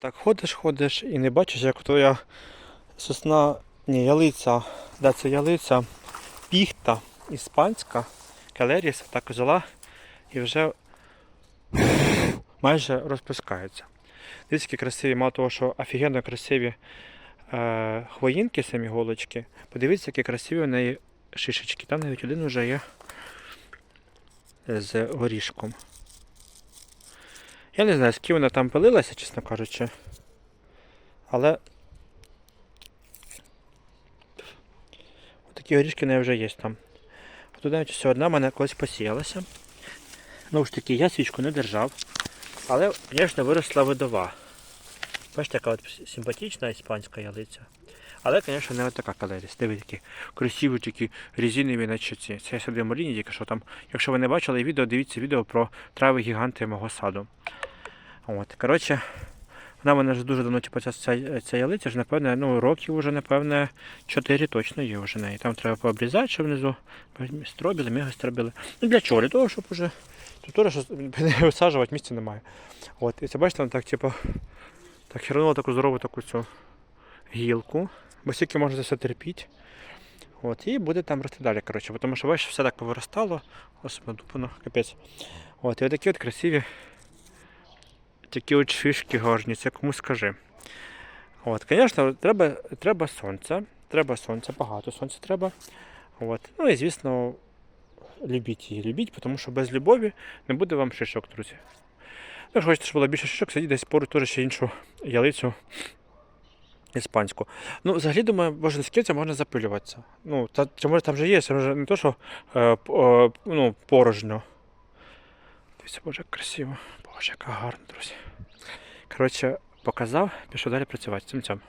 Так ходиш, ходиш і не бачиш, як твоя сосна, ні, ялиця, де це ялиця, піхта іспанська, келеріс так взяла і вже майже розпускається. Дивіться, які красиві, мало того, що офігенно красиві е, хвоїнки, самі голочки. Подивіться, які красиві у неї шишечки. Там навіть один вже є з горішком. Я не знаю, з вона там пилилася, чесно кажучи. Але такі горішки в неї вже є там. Тут навіть все одна в мене колись посіялася. Ну ж таки, я свічку не держав. Але, звісно, виросла видова. Бачите, яка от симпатична іспанська ялиця. Але, звісно, не така калеріс. Дивіться, які красиві такі резинові наче ці. Це я сюди маліні, тільки що там. Якщо ви не бачили відео, дивіться відео про трави гіганти мого саду. От, коротше, вона мене вже дуже давно типу, ця, ця, ця ялиця, ж, напевне, ну, років вже, напевне, 4 точно є вже неї. Там треба пообрізати, що внизу стробіли, мега стробіли. Ну для чого? Для того, щоб уже тут щось висаджувати місця немає. От, і це бачите, так, типу, так хернула таку здорову таку цю гілку, бо стільки можна все терпіти. От, і буде там рости далі, коротше, тому що бачиш, все так повиростало, особливо дупано, капець. От, і отакі от красиві такі от шишки гарні, це кому скажи. От, звісно, треба, треба сонця, треба сонця, багато сонця треба. От. Ну і звісно, любіть її, любіть, тому що без любові не буде вам шишок, друзі. Ну, Якщо хочете, щоб було більше шишок, сидіть десь поруч теж ще іншу ялицю іспанську. Ну, взагалі, думаю, боже, скільки можна запилюватися. Ну, та, чи може там вже є, це вже не то, що е, е, ну, порожньо. Дивіться, боже, як красиво. Боже, яка гарна, друзі. Коротше, показав, пішов далі працювати. Цим цьому.